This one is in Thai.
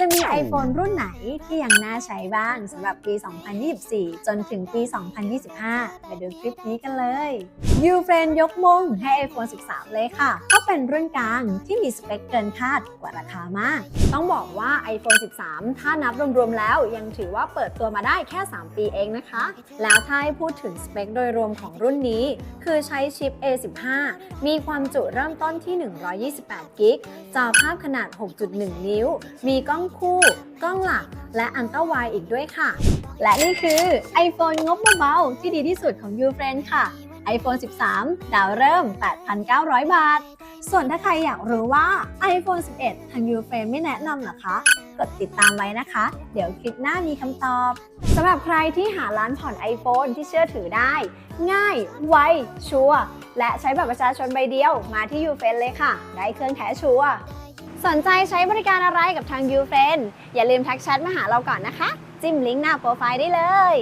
จะมี iPhone รุ่นไหนที่ยังน่าใช้บ้างสำหรับปี 2024 จนถึงปี 2025 มาดูคลิปนี้กันเลย u f r i e n d ยกมงให้ iPhone 13 เลยค่ะ ก็เป็นรุ่นกลางที่มีสเปคเกินคาดกว่าราคามาก ต้องบอกว่า iPhone 13 ถ้านับรวมๆแล้วยังถือว่าเปิดตัวมาได้แค่ 3 ปีเองนะคะ แล้วถ้าให้พูดถึงสเปคโดยรวมของรุ่นนี้ คือใช้ชิป A15 มีความจุเริ่มต้นที่ 128 กิก จอภาพขนาด 6.1 นิ้ว มีกล้ององคู่ กล้องหลัก และอันต้าไวอีกด้วยค่ะ และนี่คือ iPhone งบเบาๆที่ดีที่สุดของ u f r i e n d ค่ะ iPhone 13 ดาวเริ่ม 8,900 บาท ส่วนถ้าใครอยากรู้ว่า iPhone 11 ทาง u f r i e n d ไม่แนะนำหรอคะ กดติดตามไว้นะคะ เดี๋ยวคลิปหน้ามีคำตอบสำหรับใครที่หาร้านผ่อน iPhone ที่เชื่อถือได้ ง่าย ไว ชัวร์และใช้บัตรประชาชนใบเดียวมาที่ u f r i e n d เลยค่ะ ได้เครื่องแท้ชัวร์ สนใจใช้บริการอะไรกับทาง YouFriend อย่าลืมทักแชทมาหาเราก่อนนะคะ จิ้มลิงก์หน้าโปรไฟล์ได้เลย